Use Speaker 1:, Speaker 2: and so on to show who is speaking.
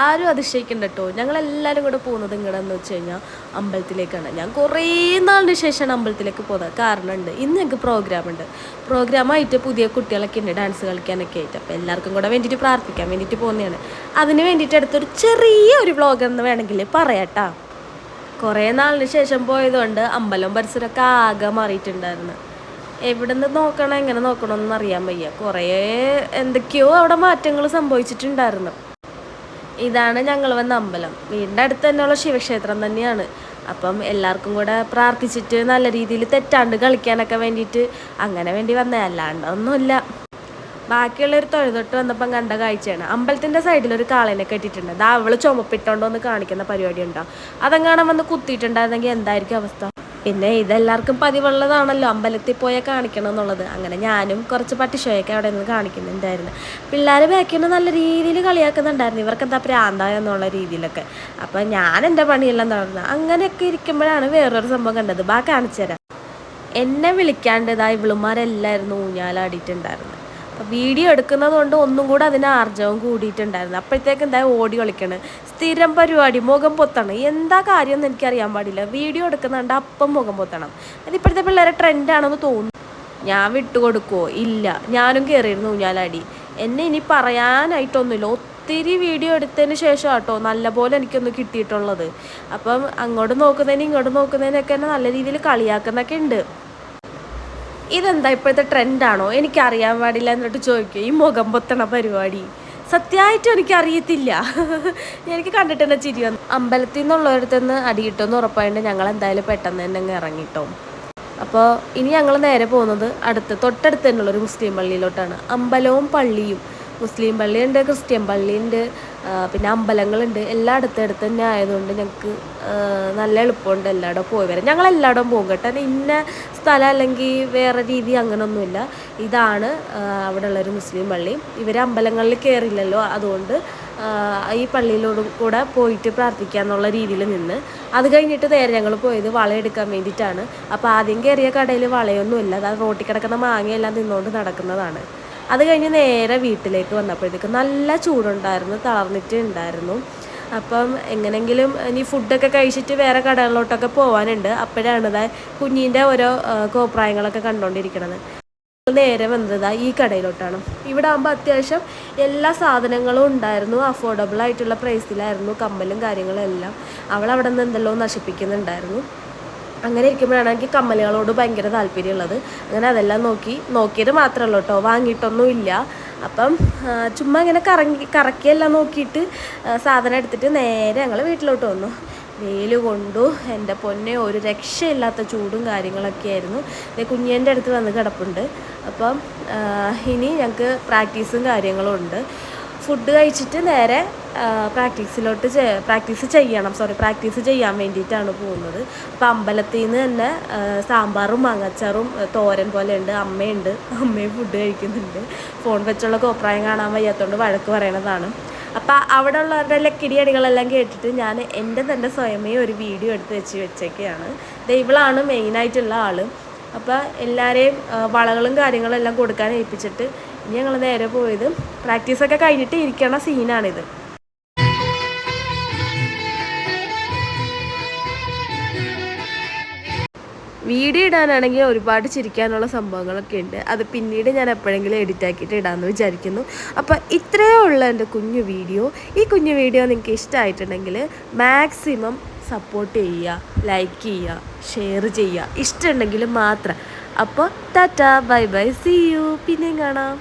Speaker 1: ആരും അതിശയിക്കണ്ട കേട്ടോ ഞങ്ങളെല്ലാവരും കൂടെ പോകുന്നത് ഇങ്ങടെന്ന് വെച്ച് കഴിഞ്ഞാൽ അമ്പലത്തിലേക്കാണ്. ഞാൻ കുറേ നാളിന് ശേഷമാണ് അമ്പലത്തിലേക്ക് പോകുന്നത് കാരണമുണ്ട് ഇന്ന് ഞങ്ങൾക്ക് പ്രോഗ്രാം ഉണ്ട് പ്രോഗ്രാമായിട്ട് പുതിയ കുട്ടികളൊക്കെ ഉണ്ട് ഡാൻസ് കളിക്കാനൊക്കെ ആയിട്ട്. അപ്പോൾ എല്ലാവർക്കും കൂടെ വേണ്ടിയിട്ട് പ്രാർത്ഥിക്കാൻ വേണ്ടിയിട്ട് പോകുന്നതാണ് അതിന് വേണ്ടിയിട്ട് അടുത്തൊരു ചെറിയ ഒരു വ്ളോഗ് എന്ന് വേണമെങ്കിൽ പറയാട്ടാ. കുറേ നാളിന് ശേഷം പോയതുകൊണ്ട് അമ്പലം പരിസരമൊക്കെ ആകെ മാറിയിട്ടുണ്ടായിരുന്നു. എവിടെ നിന്ന് നോക്കണം എങ്ങനെ നോക്കണമെന്ന് അറിയാൻ വയ്യ. കുറേ എന്തൊക്കെയോ അവിടെ മാറ്റങ്ങൾ സംഭവിച്ചിട്ടുണ്ടായിരുന്നു. ഇതാണ് ഞങ്ങൾ വന്ന അമ്പലം. വീടിന്റെ അടുത്ത് തന്നെയുള്ള ശിവക്ഷേത്രം തന്നെയാണ്. അപ്പം എല്ലാവർക്കും കൂടെ പ്രാർത്ഥിച്ചിട്ട് നല്ല രീതിയിൽ തെറ്റാണ്ട് കളിക്കാനൊക്കെ വേണ്ടിയിട്ട് അങ്ങനെ വേണ്ടി വന്നേ. അല്ലാണ്ട് ഒന്നുമില്ല ബാക്കിയുള്ളൊരു തൊഴുതൊട്ട് വന്നപ്പം കണ്ട കാഴ്ചയാണ്. അമ്പലത്തിന്റെ സൈഡിൽ ഒരു കാളനെ കെട്ടിയിട്ടുണ്ട്. അത് അവൾ ചുമപ്പിട്ടോണ്ടോ എന്ന് കാണിക്കുന്ന പരിപാടി ഉണ്ടാവും അതെങ്ങാനും വന്ന് കുത്തിയിട്ടുണ്ടായിരുന്നെങ്കിൽ എന്തായിരിക്കും അവസ്ഥ? പിന്നെ ഇതെല്ലാവർക്കും പതിവുള്ളതാണല്ലോ അമ്പലത്തിൽ പോയാൽ കാണിക്കണം എന്നുള്ളത്. അങ്ങനെ ഞാനും കുറച്ച് പട്ടിഷോയൊക്കെ അവിടെ നിന്ന് കാണിക്കുന്നുണ്ടായിരുന്നു. പിള്ളേർ ബാക്കിൽ നല്ല രീതിയിൽ കളിയാക്കുന്നുണ്ടായിരുന്നു. ഇവർക്ക് എന്താ പ്രാന്തായ എന്നുള്ള രീതിയിലൊക്കെ. അപ്പം ഞാൻ എന്റെ പണിയെല്ലാം നടന്നു അങ്ങനെയൊക്കെ ഇരിക്കുമ്പോഴാണ് വേറൊരു സംഭവം കണ്ടത്. ബാ കാണിച്ചു തരാം എന്നെ വിളിക്കാണ്ട് ഇതാ ഇവളുമാരെല്ലായിരുന്നു ഊഞ്ഞാലാടിയിട്ടുണ്ടായിരുന്നു. വീഡിയോ എടുക്കുന്നത് കൊണ്ട് ഒന്നും കൂടെ അതിന് ആർജവം കൂടിയിട്ടുണ്ടായിരുന്നു. അപ്പോഴത്തേക്ക് എന്താ ഓടി കളിക്കണ്. സ്ഥിരം പരിപാടി മുഖം പൊത്തണം. എന്താ കാര്യം എന്ന് എനിക്കറിയാൻ പാടില്ല. വീഡിയോ എടുക്കുന്നുണ്ട് അപ്പം മുഖം പൊത്തണം. അത് ഇപ്പോഴത്തെ പിള്ളേരെ ട്രെൻഡാണെന്ന് തോന്നുന്നു. ഞാൻ വിട്ടുകൊടുക്കുവോ ഇല്ല. ഞാനും കയറിയിരുന്നു ഊഞ്ഞാലാടി. എന്നെ ഇനി പറയാനായിട്ടൊന്നുമില്ല. ഒത്തിരി വീഡിയോ എടുത്തതിന് ശേഷം കേട്ടോ നല്ലപോലെ എനിക്കൊന്ന് കിട്ടിയിട്ടുള്ളത്. അപ്പം അങ്ങോട്ട് നോക്കുന്നതിന് ഇങ്ങോട്ട് നോക്കുന്നതിനൊക്കെ എന്നെ നല്ല രീതിയിൽ കളിയാക്കുന്നൊക്കെ ഉണ്ട്. ഇതെന്താ ഇപ്പോഴത്തെ ട്രെൻഡാണോ? എനിക്കറിയാൻ പാടില്ല എന്നിട്ട് ചോദിക്കും ഈ മുഖം പൊത്തണ പരിപാടി? സത്യമായിട്ടും എനിക്കറിയത്തില്ല. എനിക്ക് കണ്ടിട്ട് തന്നെ ചിരി വന്നു. അമ്പലത്തിൽ നിന്നുള്ളവരടുത്തുനിന്ന് അടി കിട്ടുമെന്ന് ഉറപ്പായിട്ട് ഞങ്ങൾ എന്തായാലും പെട്ടെന്ന് തന്നെ അങ്ങ് ഇറങ്ങിട്ടോ. അപ്പോൾ ഇനി ഞങ്ങൾ നേരെ പോകുന്നത് അടുത്ത് തൊട്ടടുത്ത് തന്നെയുള്ളൊരു മുസ്ലിം പള്ളിയിലോട്ടാണ്. അമ്പലവും പള്ളിയും. മുസ്ലിം പള്ളിയുണ്ട് ക്രിസ്ത്യൻ പള്ളിയുണ്ട് പിന്നെ അമ്പലങ്ങളുണ്ട്. എല്ലായിടത്തും അടുത്തടുത്ത് തന്നെ ആയതുകൊണ്ട് ഞങ്ങൾക്ക് നല്ല എളുപ്പമുണ്ട് എല്ലായിടവും പോയി വരാം ഞങ്ങൾ എല്ലായിടവും പോകും കേട്ടോ. ഇന്ന സ്ഥലം അല്ലെങ്കിൽ വേറെ രീതി അങ്ങനെയൊന്നുമില്ല ഇതാണ് അവിടെ അവിടെയുള്ളൊരു മുസ്ലിം പള്ളി. ഇവർ അമ്പലങ്ങളിൽ കയറില്ലല്ലോ. അതുകൊണ്ട് ഈ പള്ളിയിലൂടെ കൂടെ പോയിട്ട് പ്രാർത്ഥിക്കുക എന്നുള്ള രീതിയിൽ നിന്ന്. അത് കഴിഞ്ഞിട്ട് നേരെ ഞങ്ങൾ പോയത് വളയെടുക്കാൻ വേണ്ടിയിട്ടാണ്. അപ്പോൾ ആദ്യം കയറിയ കടയിൽ വളയൊന്നുമില്ല. അത് റോട്ടിൽ കിടക്കുന്ന മാങ്ങയെല്ലാം നിന്നുകൊണ്ട് നടക്കുന്നതാണ്. അത് കഴിഞ്ഞ് നേരെ വീട്ടിലേക്ക് വന്നപ്പോഴത്തേക്ക് നല്ല ചൂടുണ്ടായിരുന്നു തളർന്നിട്ട് ഉണ്ടായിരുന്നു അപ്പം എങ്ങനെങ്കിലും ഇനി ഫുഡൊക്കെ കഴിച്ചിട്ട് വേറെ കടകളിലോട്ടൊക്കെ പോകാനുണ്ട് അപ്പോഴാണ് ഇതാ കുഞ്ഞിന്റെ ഓരോ കോപ്രായങ്ങളൊക്കെ കണ്ടുകൊണ്ടിരിക്കണത്. നേരെ വന്നത് ഈ കടയിലോട്ടാണ്. ഇവിടെ ആകുമ്പോൾ അത്യാവശ്യം എല്ലാ സാധനങ്ങളും ഉണ്ടായിരുന്നു. അഫോർഡബിൾ ആയിട്ടുള്ള പ്രൈസിലായിരുന്നു കമ്മലും കാര്യങ്ങളും എല്ലാം. അവൾ അവിടെ നിന്ന് എന്തെല്ലോ നശിപ്പിക്കുന്നുണ്ടായിരുന്നു. അങ്ങനെ ഇരിക്കുമ്പോഴാണ് എനിക്ക് കമ്മലുകളോട് ഭയങ്കര താല്പര്യമുള്ളത്. അങ്ങനെ അതെല്ലാം നോക്കി നോക്കിയത് മാത്രമല്ല കേട്ടോ. വാങ്ങിയിട്ടൊന്നുമില്ല. അപ്പം ചുമ്മാ ഇങ്ങനെ കറങ്ങി കറക്കിയെല്ലാം നോക്കിയിട്ട് സാധനം എടുത്തിട്ട് നേരെ ഞങ്ങൾ വീട്ടിലോട്ട് വന്നു. വെയിൽ കൊണ്ടു എന്റെ പൊന്നെ ഒരു രക്ഷയില്ലാത്ത ചൂടും കാര്യങ്ങളൊക്കെ ആയിരുന്നു. കുഞ്ഞിന്റെ അടുത്ത് വന്ന് കിടപ്പുണ്ട്. അപ്പം ഇനി ഞങ്ങൾക്ക് പ്രാക്ടീസും കാര്യങ്ങളും ഉണ്ട്. ഫുഡ് കഴിച്ചിട്ട് നേരെ പ്രാക്ടീസിലോട്ട് പ്രാക്ടീസ് ചെയ്യണം. സോറി പ്രാക്ടീസ് ചെയ്യാൻ വേണ്ടിയിട്ടാണ് പോകുന്നത്. അപ്പോൾ അമ്പലത്തിൽ നിന്ന് തന്നെ സാമ്പാറും മാങ്ങച്ചാറും തോരൻ പോലെ ഉണ്ട് അമ്മയുണ്ട്. അമ്മയും ഫുഡ് കഴിക്കുന്നുണ്ട്. ഫോൺ വെച്ചുള്ള കോപ്രായം കാണാൻ വയ്യാത്തതുകൊണ്ട് വഴക്ക് പറയണതാണ്. അപ്പോൾ അവിടെ ഉള്ളവരുടെ ലക്കിടി അടികളെല്ലാം കേട്ടിട്ട് ഞാൻ എന്റെ തന്നെ സ്വയമേ ഒരു വീഡിയോ എടുത്ത് വെച്ച് വെച്ചേക്കാണ് ദൈവളാണ് മെയിനായിട്ടുള്ള ആൾ അപ്പോൾ എല്ലാവരെയും വളകളും കാര്യങ്ങളും എല്ലാം കൊടുക്കാൻ ഏൽപ്പിച്ചിട്ട് ഇനി ഞങ്ങൾ നേരെ പോയത് പ്രാക്ടീസൊക്കെ കഴിഞ്ഞിട്ട് ഇരിക്കണ സീനാണിത് വീഡിയോ ഇടാനാണെങ്കിൽ ഒരുപാട് ചിരിക്കാനുള്ള സംഭവങ്ങളൊക്കെ ഉണ്ട്. അത് പിന്നീട് ഞാൻ എപ്പോഴെങ്കിലും എഡിറ്റ് ആക്കിയിട്ട് ഇടാമെന്ന് വിചാരിക്കുന്നു. അപ്പോൾ ഇത്രയേ ഉള്ള എന്റെ കുഞ്ഞു വീഡിയോ. ഈ കുഞ്ഞു വീഡിയോ നിങ്ങൾക്ക് ഇഷ്ടമായിട്ടുണ്ടെങ്കിൽ മാക്സിമം സപ്പോർട്ട് ചെയ്യുക ലൈക്ക് ചെയ്യുക ഷെയർ ചെയ്യുക. ഇഷ്ടമുണ്ടെങ്കിൽ മാത്രം. അപ്പോൾ tata bye bye see you പിന്നെയും കാണാം.